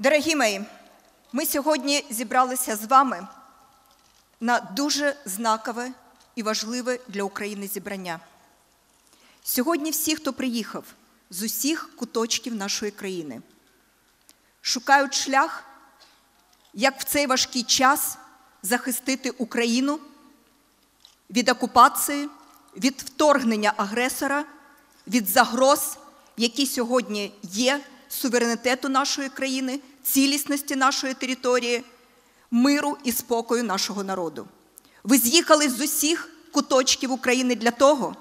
Дорогі мої, ми сьогодні зібралися з вами на дуже знакове і важливе для України зібрання. Сьогодні всі, хто приїхав з усіх куточків нашої країни, шукають шлях, як в цей важкий час захистити Україну від окупації, від вторгнення агресора, від загроз, які сьогодні є суверенітету нашої країни, цілісності нашої території, миру і спокою нашого народу. Ви з'їхали з усіх куточків України для того,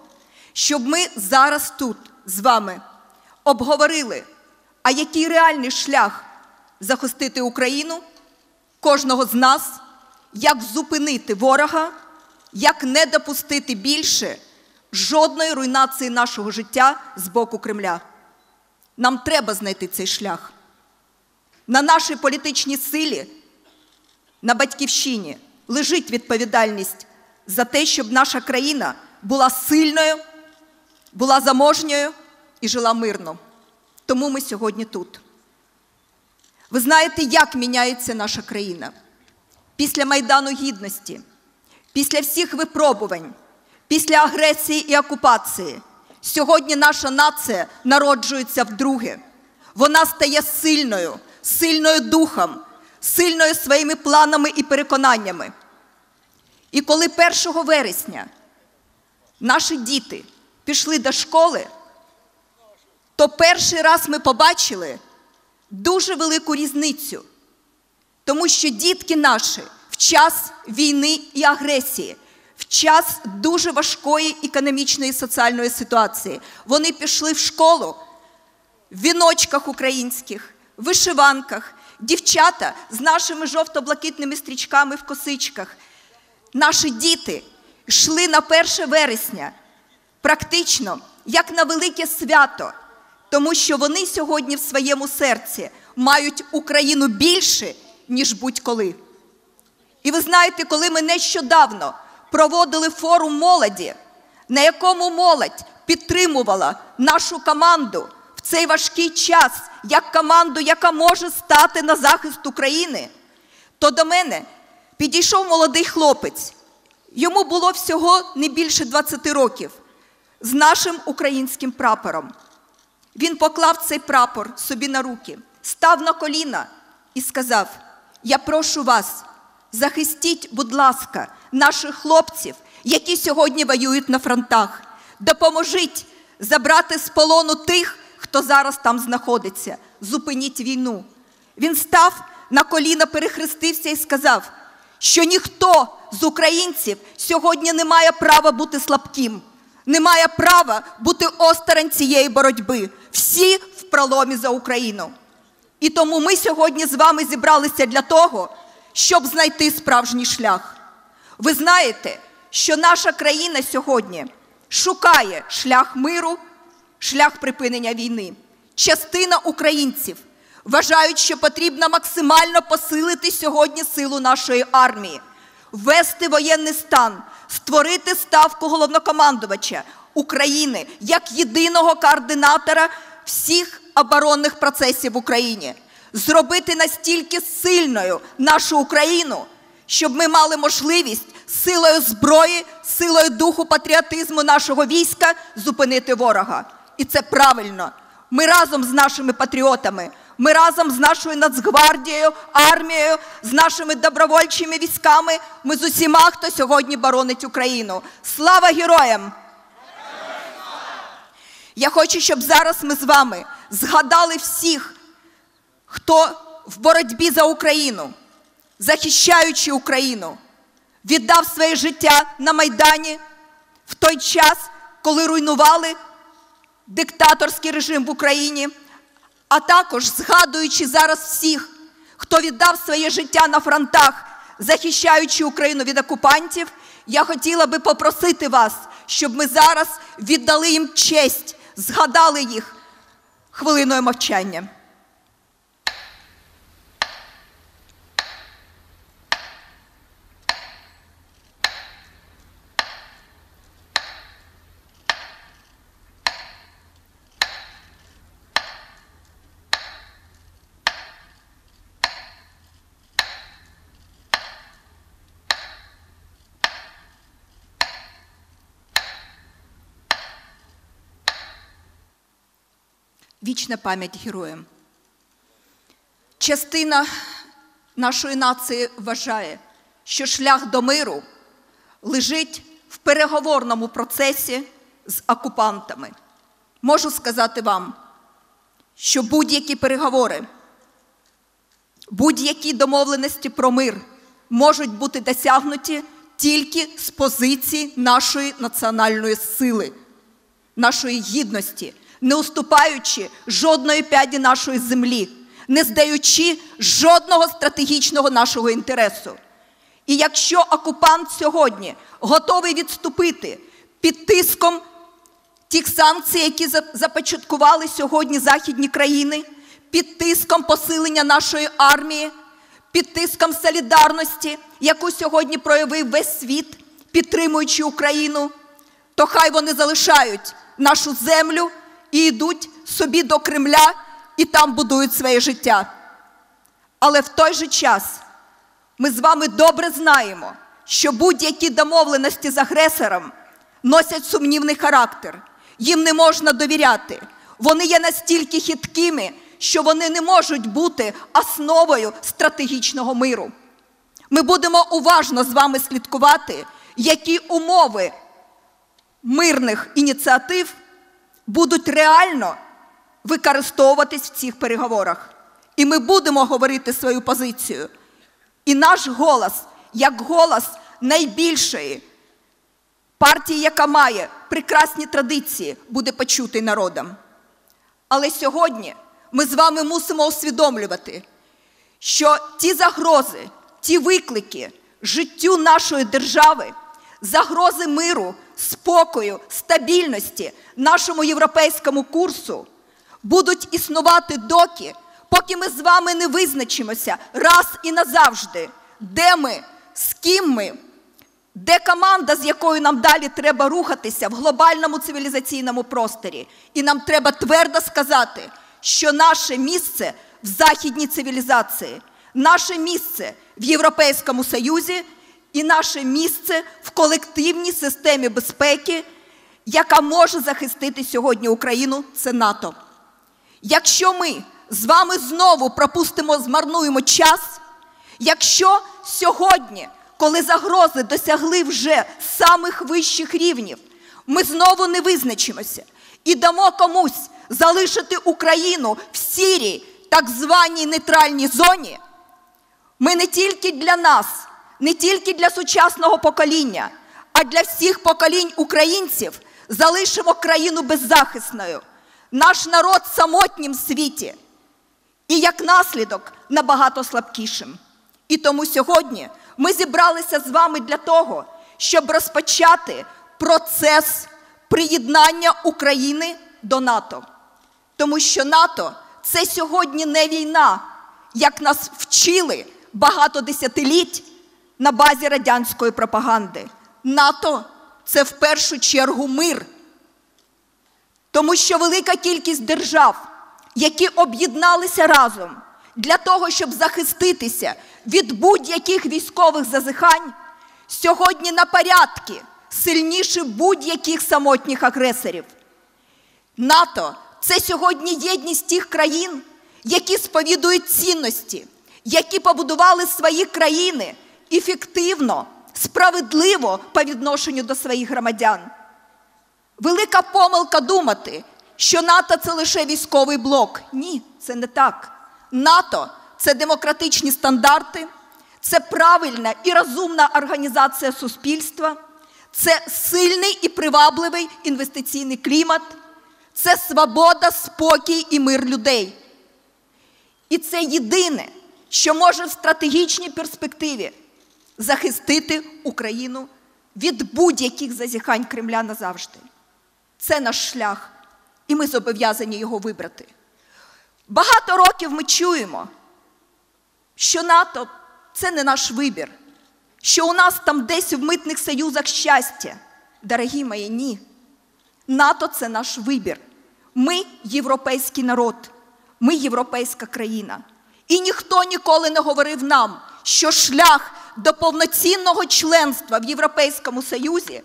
щоб ми зараз тут з вами обговорили, а який реальний шлях захистити Україну, кожного з нас, як зупинити ворога, як не допустити більше жодної руйнації нашого життя з боку Кремля. Нам треба знайти цей шлях. На нашій політичній силі, на батьківщині лежить відповідальність за те, щоб наша країна була сильною, була заможньою і жила мирно. Тому ми сьогодні тут. Ви знаєте, як міняється наша країна після Майдану Гідності, після всіх випробувань, після агресії і окупації. Сьогодні наша нація народжується вдруге. Вона стає сильною, сильною духом, сильною своїми планами і переконаннями. І коли 1 вересня наші діти пішли до школи, то перший раз ми побачили дуже велику різницю, тому що дітки наші в час війни і агресії в час дуже важкої економічної і соціальної ситуації. Вони пішли в школу в віночках українських, вишиванках, дівчата з нашими жовто-блакитними стрічками в косичках. Наші діти йшли на 1 вересня практично як на велике свято, тому що вони сьогодні в своєму серці мають Україну більше, ніж будь-коли. І ви знаєте, коли ми нещодавно проводили форум молоді, на якому молодь підтримувала нашу команду цей важкий час як команду, яка може стати на захист України, то до мене підійшов молодий хлопець. Йому було всього не більше 20 років з нашим українським прапором. Він поклав цей прапор собі на руки, став на коліна і сказав: Я прошу вас, захистіть, будь ласка, наших хлопців, які сьогодні воюють на фронтах. Допоможіть забрати з полону тих, хто зараз там знаходиться. Зупиніть війну. Він став на коліна, перехрестився і сказав, що ніхто з українців сьогодні не має права бути слабким, не має права бути осторонь цієї боротьби. Всі в проломі за Україну. І тому ми сьогодні з вами зібралися для того, щоб знайти справжній шлях. Ви знаєте, що наша країна сьогодні шукає шлях миру, шлях припинення війни. Частина українців вважають, що потрібно максимально посилити сьогодні силу нашої армії, ввести воєнний стан, створити ставку головнокомандувача України як єдиного координатора всіх оборонних процесів в Україні, зробити настільки сильною нашу Україну щоб ми мали можливість силою зброї, силою духу патріотизму нашого війська зупинити ворога. І це правильно. Ми разом з нашими патріотами, ми разом з нашою Нацгвардією, армією, з нашими добровольчими військами. Ми з усіма, хто сьогодні боронить Україну. Слава героям! Я хочу, щоб зараз ми з вами згадали всіх, хто в боротьбі за Україну захищаючи Україну, віддав своє життя на Майдані в той час, коли руйнували диктаторський режим в Україні, а також згадуючи зараз всіх, хто віддав своє життя на фронтах, захищаючи Україну від окупантів, я хотіла би попросити вас, щоб ми зараз віддали їм честь, згадали їх хвилиною мовчання. Вічна пам'ять героям. Частина нашої нації вважає, що шлях до миру лежить в переговорному процесі з окупантами. Можу сказати вам, що будь-які переговори, будь-які домовленості про мир можуть бути досягнуті тільки з позиції нашої національної сили, нашої гідності, не уступаючи жодної п'яді нашої землі, не здаючи жодного стратегічного нашого інтересу. І якщо окупант сьогодні готовий відступити під тиском тих санкцій, які започаткували сьогодні західні країни, під тиском посилення нашої армії, під тиском солідарності, яку сьогодні проявив весь світ, підтримуючи Україну, то хай вони залишають нашу землю і йдуть собі до Кремля і там будують своє життя. Але в той же час ми з вами добре знаємо, що будь-які домовленості з агресором носять сумнівний характер, їм не можна довіряти. Вони є настільки хиткими, що вони не можуть бути основою стратегічного миру. Ми будемо уважно з вами слідкувати, які умови мирних ініціатив будуть реально використовуватись в цих переговорах. І ми будемо говорити свою позицію. І наш голос, як голос найбільшої партії, яка має прекрасні традиції, буде почутий народом. Але сьогодні ми з вами мусимо усвідомлювати, що ті загрози, ті виклики життю нашої держави, загрози миру, спокою, стабільності, нашому європейському курсу будуть існувати доки, поки ми з вами не визначимося раз і назавжди, де ми, з ким ми, де команда, з якою нам далі треба рухатися в глобальному цивілізаційному просторі. І нам треба твердо сказати, що наше місце в західній цивілізації, наше місце в Європейському Союзі і наше місце в колективній системі безпеки, яка може захистити сьогодні Україну, це НАТО. Якщо ми з вами знову пропустимо, змарнуємо час, якщо сьогодні, коли загрози досягли вже самих вищих рівнів, ми знову не визначимося і дамо комусь залишити Україну в сірій, так званій нейтральній зоні, ми не тільки для нас, не тільки для сучасного покоління, а для всіх поколінь українців залишимо країну беззахисною, наш народ самотнім в світі і як наслідок набагато слабкішим. І тому сьогодні ми зібралися з вами для того, щоб розпочати процес приєднання України до НАТО. Тому що НАТО це сьогодні не війна, як нас вчили багато десятиліть на базі радянської пропаганди. НАТО це в першу чергу мир. Тому що велика кількість держав, які об'єдналися разом для того, щоб захиститися від будь-яких військових зазихань, сьогодні на порядки сильніші будь-яких самотніх агресорів. НАТО це сьогодні єдність тих країн, які сповідують цінності, які побудували свої країни ефективно, справедливо по відношенню до своїх громадян. Велика помилка думати, що НАТО це лише військовий блок. Ні, це не так. НАТО це демократичні стандарти, це правильна і розумна організація суспільства, це сильний і привабливий інвестиційний клімат, це свобода, спокій і мир людей. І це єдине, що може в стратегічній перспективі захистити Україну від будь-яких зазіхань Кремля назавжди. Це наш шлях, і ми зобов'язані його вибрати. Багато років ми чуємо, що НАТО це не наш вибір, що у нас там десь в митних союзах щастя. Дорогі мої, ні. НАТО це наш вибір. Ми європейський народ, ми європейська країна. І ніхто ніколи не говорив нам, що шлях до повноцінного членства в Європейському Союзі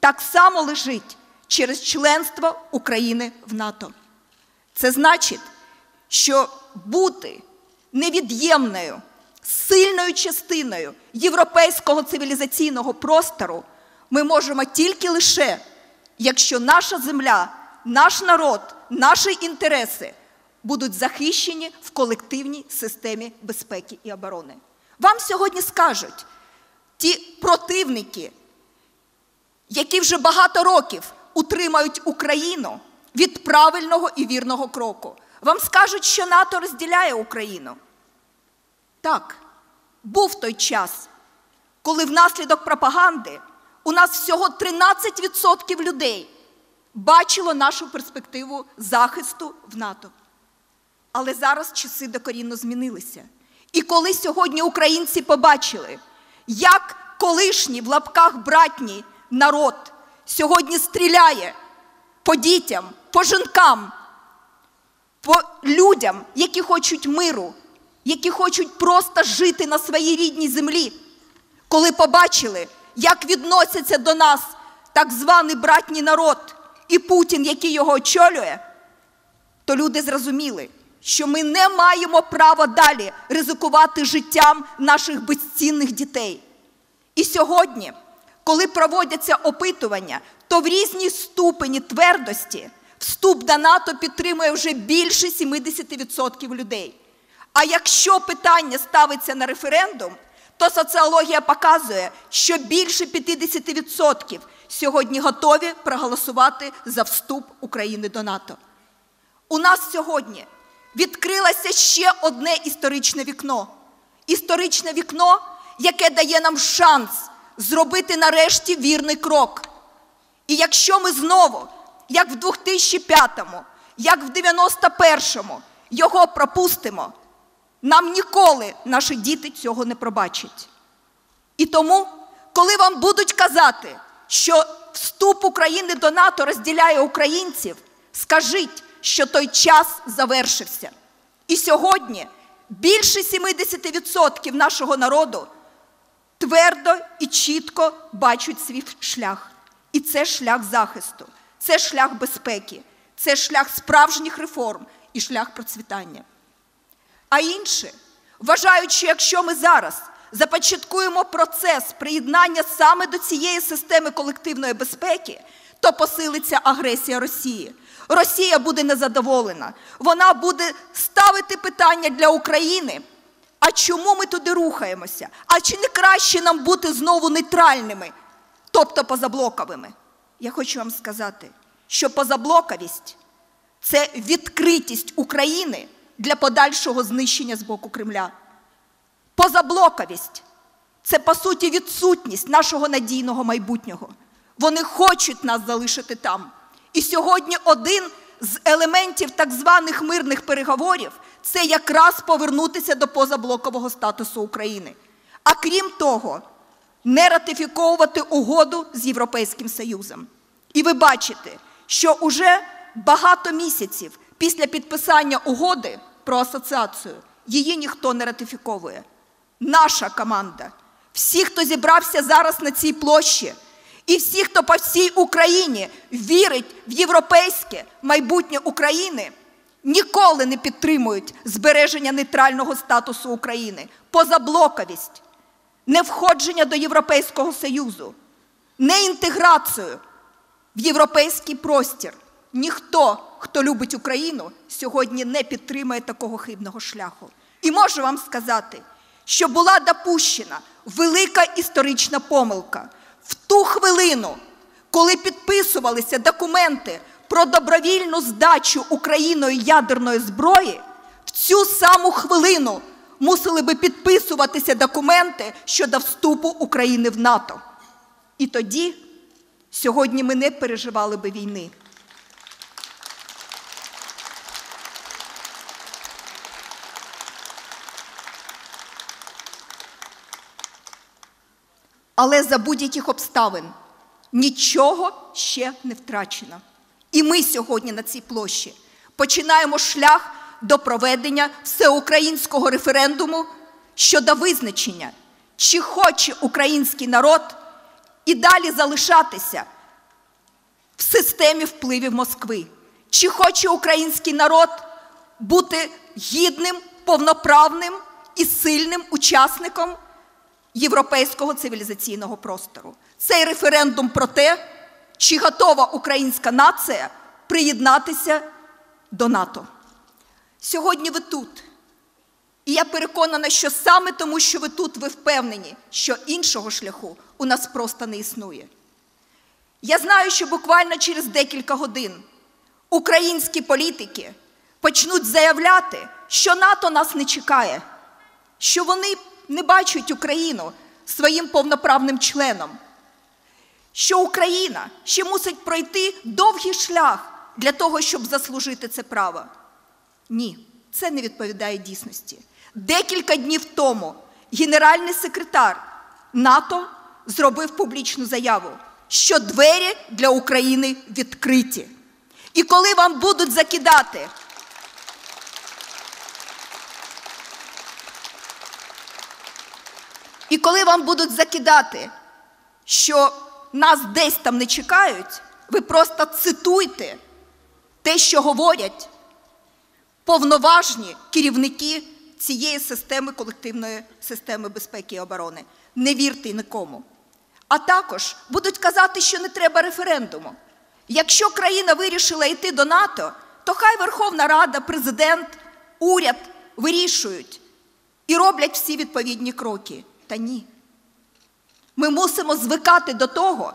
так само лежить через членство України в НАТО. Це значить, що бути невід'ємною, сильною частиною європейського цивілізаційного простору ми можемо тільки лише, якщо наша земля, наш народ, наші інтереси будуть захищені в колективній системі безпеки і оборони. Вам сьогодні скажуть ті противники, які вже багато років утримають Україну від правильного і вірного кроку. Вам скажуть, що НАТО розділяє Україну. Так, був той час, коли внаслідок пропаганди у нас всього 13% людей бачило нашу перспективу захисту в НАТО. Але зараз часи докорінно змінилися. І коли сьогодні українці побачили, як колишній в лапках братній народ сьогодні стріляє по дітям, по жінкам, по людям, які хочуть миру, які хочуть просто жити на своїй рідній землі, коли побачили, як відносяться до нас так званий братній народ і Путін, який його очолює, то люди зрозуміли, що ми не маємо права далі ризикувати життям наших безцінних дітей. І сьогодні, коли проводяться опитування, то в різній ступені твердості вступ до НАТО підтримує вже більше 70% людей. А якщо питання ставиться на референдум, то соціологія показує, що більше 50% сьогодні готові проголосувати за вступ України до НАТО. У нас сьогодні відкрилося ще одне історичне вікно. Історичне вікно, яке дає нам шанс зробити нарешті вірний крок. І якщо ми знову, як в 2005-му, як в 91-му, його пропустимо, нам ніколи наші діти цього не пробачать. І тому, коли вам будуть казати, що вступ України до НАТО розділяє українців, скажіть, що той час завершився. І сьогодні більше 70% нашого народу твердо і чітко бачать свій шлях. І це шлях захисту, це шлях безпеки, це шлях справжніх реформ і шлях процвітання. А інші вважають, що якщо ми зараз започаткуємо процес приєднання саме до цієї системи колективної безпеки, то посилиться агресія Росії. Росія буде незадоволена. Вона буде ставити питання для України. А чому ми туди рухаємося? А чи не краще нам бути знову нейтральними, тобто позаблоковими? Я хочу вам сказати, що позаблоковість це відкритість України для подальшого знищення з боку Кремля. Позаблоковість це, по суті, відсутність нашого надійного майбутнього. Вони хочуть нас залишити там. І сьогодні один з елементів так званих мирних переговорів це якраз повернутися до позаблокового статусу України. А крім того, не ратифіковувати угоду з Європейським Союзом. І ви бачите, що уже багато місяців після підписання угоди про асоціацію її ніхто не ратифіковує. Наша команда, всі, хто зібрався зараз на цій площі, і всі, хто по всій Україні вірить в європейське майбутнє України, ніколи не підтримують збереження нейтрального статусу України, позаблоковість, не входження до Європейського Союзу, не інтеграцію в європейський простір. Ніхто, хто любить Україну, сьогодні не підтримує такого хибного шляху. І можу вам сказати, що була допущена велика історична помилка в ту хвилину, коли підписувалися документи про добровільну здачу Україною ядерної зброї, в цю саму хвилину мусили би підписуватися документи щодо вступу України в НАТО. І тоді сьогодні ми не переживали би війни. Але за будь-яких обставин нічого ще не втрачено. І ми сьогодні на цій площі починаємо шлях до проведення всеукраїнського референдуму щодо визначення, чи хоче український народ і далі залишатися в системі впливів Москви, чи хоче український народ бути гідним, повноправним і сильним учасником європейського цивілізаційного простору. Цей референдум про те, чи готова українська нація приєднатися до НАТО. Сьогодні ви тут. І я переконана, що саме тому, що ви тут, ви впевнені, що іншого шляху у нас просто не існує. Я знаю, що буквально через декілька годин українські політики почнуть заявляти, що НАТО нас не чекає, що вони не бачать Україну своїм повноправним членом, що Україна ще мусить пройти довгий шлях для того, щоб заслужити це право. Ні, це не відповідає дійсності. Декілька днів тому генеральний секретар НАТО зробив публічну заяву, що двері для України відкриті. І коли вам будуть закидати І коли вам будуть закидати, що нас десь там не чекають, ви просто цитуйте те, що говорять повноважні керівники цієї системи колективної системи безпеки і оборони. Не вірте нікому. А також будуть казати, що не треба референдуму. Якщо країна вирішила йти до НАТО, то хай Верховна Рада, президент, уряд вирішують і роблять всі відповідні кроки. Та ні. Ми мусимо звикати до того,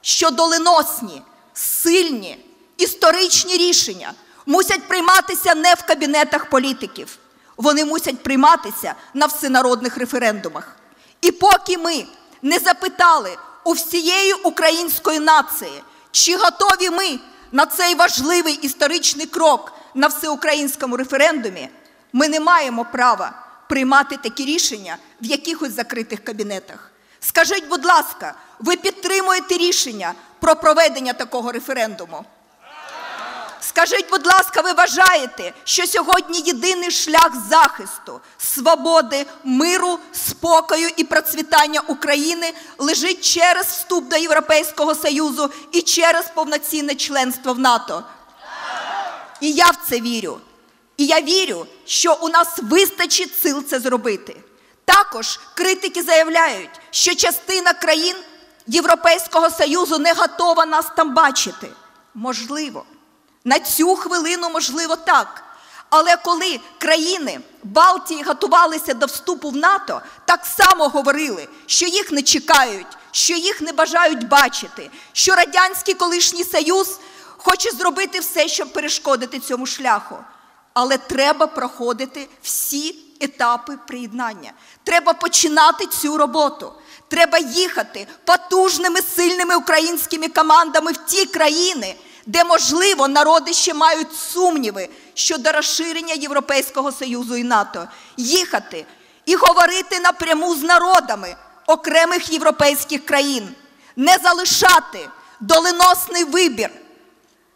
що доленосні, сильні, історичні рішення мусять прийматися не в кабінетах політиків, вони мусять прийматися на всенародних референдумах. І поки ми не запитали у всієї української нації, чи готові ми на цей важливий історичний крок на всеукраїнському референдумі, ми не маємо права приймати такі рішення в якихось закритих кабінетах. Скажіть, будь ласка, ви підтримуєте рішення про проведення такого референдуму? Скажіть, будь ласка, ви вважаєте, що сьогодні єдиний шлях захисту, свободи, миру, спокою і процвітання України лежить через вступ до Європейського Союзу і через повноцінне членство в НАТО? І я в це вірю. І я вірю, що у нас вистачить сил це зробити. Також критики заявляють, що частина країн Європейського Союзу не готова нас там бачити. Можливо, на цю хвилину, можливо, так. Але коли країни Балтії готувалися до вступу в НАТО, так само говорили, що їх не чекають, що їх не бажають бачити, що Радянський колишній Союз хоче зробити все, щоб перешкодити цьому шляху. Але треба проходити всі етапи приєднання. Треба починати цю роботу. Треба їхати потужними сильними українськими командами в ті країни, де, можливо, народи ще мають сумніви щодо розширення Європейського Союзу і НАТО. Їхати і говорити напряму з народами окремих європейських країн, не залишати доленосний вибір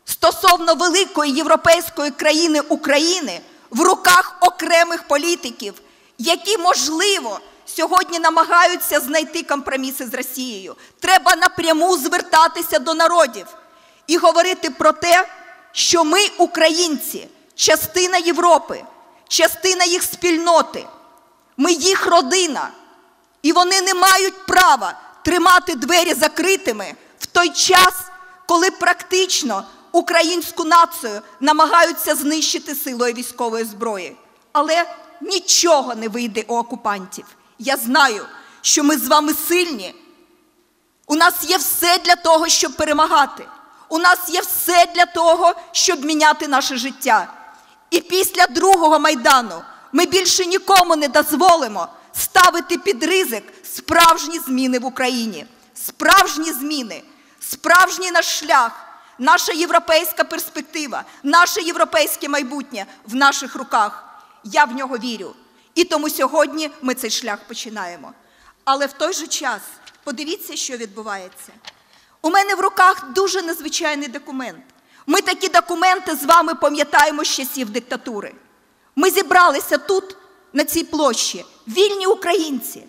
стосовно великої європейської країни України в руках окремих політиків, які, можливо, сьогодні намагаються знайти компроміси з Росією. Треба напряму звертатися до народів і говорити про те, що ми, українці, частина Європи, частина їх спільноти, ми їх родина, і вони не мають права тримати двері закритими в той час, коли практично українську націю намагаються знищити силою військової зброї. Але нічого не вийде у окупантів. Я знаю, що ми з вами сильні. У нас є все для того, щоб перемагати. У нас є все для того, щоб міняти наше життя. І після другого майдану ми більше нікому не дозволимо ставити під ризик справжні зміни в Україні. Справжні зміни, справжній наш шлях наша європейська перспектива, наше європейське майбутнє в наших руках. Я в нього вірю. І тому сьогодні ми цей шлях починаємо. Але в той же час подивіться, що відбувається. У мене в руках дуже незвичайний документ. Ми такі документи з вами пам'ятаємо з часів диктатури. Ми зібралися тут, на цій площі, вільні українці,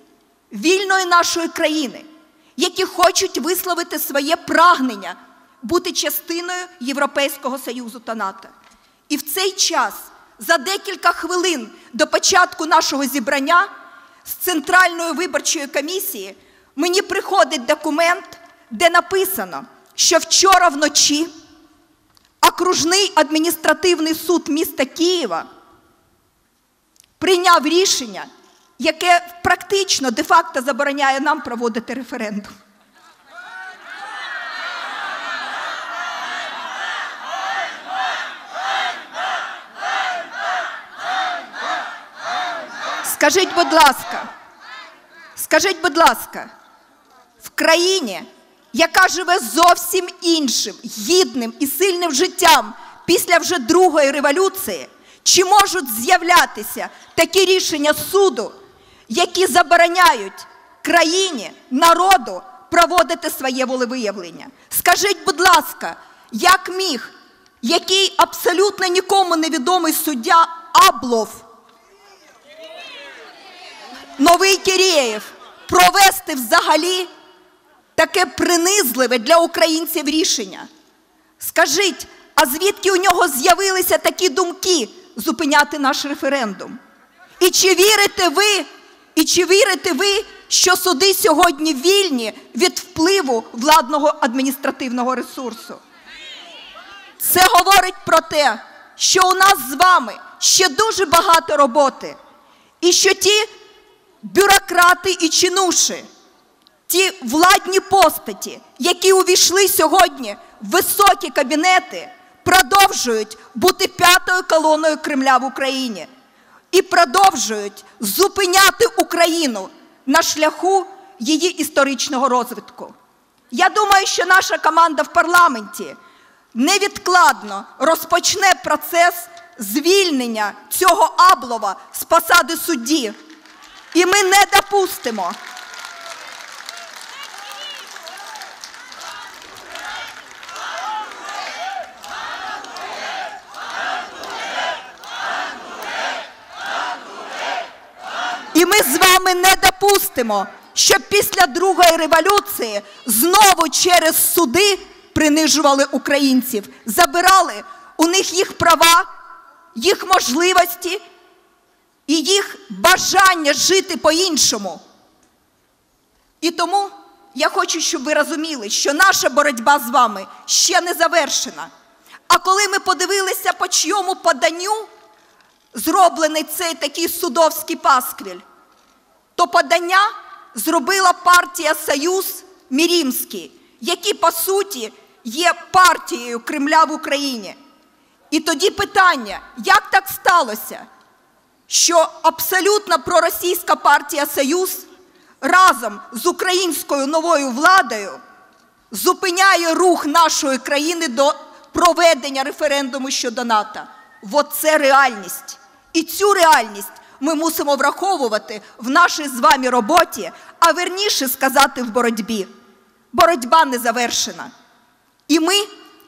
вільної нашої країни, які хочуть висловити своє прагнення бути частиною Європейського Союзу та НАТО. І в цей час, за декілька хвилин до початку нашого зібрання з Центральної виборчої комісії, мені приходить документ, де написано, що вчора вночі окружний адміністративний суд міста Києва прийняв рішення, яке практично де-факто забороняє нам проводити референдум. Скажіть, будь ласка, скажіть, будь ласка, в країні, яка живе зовсім іншим, гідним і сильним життям після вже другої революції, чи можуть з'являтися такі рішення суду, які забороняють країні, народу проводити своє волевиявлення? Скажіть, будь ласка, як міг, який абсолютно нікому невідомий суддя Аблов новий Кирєєв провести взагалі таке принизливе для українців рішення. Скажіть, а звідки у нього з'явилися такі думки зупиняти наш референдум? І чи вірите ви, і чи вірите ви, що суди сьогодні вільні від впливу владного адміністративного ресурсу? Це говорить про те, що у нас з вами ще дуже багато роботи, і що ті бюрократи і чинуші, ті владні постаті, які увійшли сьогодні в високі кабінети, продовжують бути п'ятою колоною Кремля в Україні і продовжують зупиняти Україну на шляху її історичного розвитку. Я думаю, що наша команда в парламенті невідкладно розпочне процес звільнення цього Аблова з посади судді. І ми не допустимо. І ми з вами не допустимо, щоб після другої революції знову через суди принижували українців, забирали у них їх права, їх можливості і їх бажання жити по-іншому. І тому я хочу, щоб ви розуміли, що наша боротьба з вами ще не завершена. А коли ми подивилися, по чйому поданню зроблений цей такий судовський пасквіль, то подання зробила партія Союз Мірімський, які по суті є партією Кремля в Україні. І тоді питання, як так сталося? Що абсолютно проросійська партія Союз разом з українською новою владою зупиняє рух нашої країни до проведення референдуму щодо НАТО. От це реальність. І цю реальність ми мусимо враховувати в нашій з вами роботі, а верніше сказати в боротьбі. Боротьба не завершена. І ми,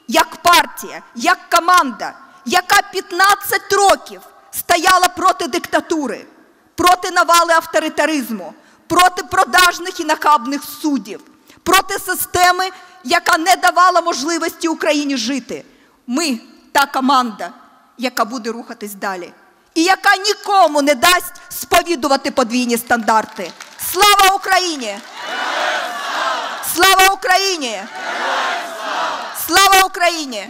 як партія, як команда, яка 15 років стояла проти диктатури, проти навали авторитаризму, проти продажних і нахабних суддів, проти системи, яка не давала можливості Україні жити. Ми та команда, яка буде рухатись далі, і яка нікому не дасть сповідувати подвійні стандарти. Слава Україні! Слава Україні! Слава Україні!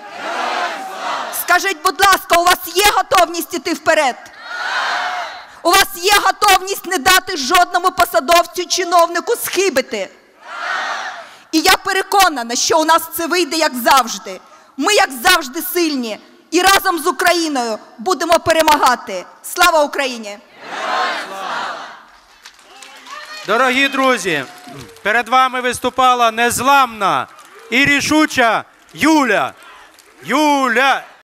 Скажіть, будь ласка, у вас є готовність іти вперед? У вас є готовність не дати жодному посадовцю, чиновнику схибити? І я переконана, що у нас це вийде як завжди. Ми, як завжди, сильні і разом з Україною будемо перемагати. Слава Україні! Дорогі друзі, перед вами виступала незламна і рішуча Юля. Юля!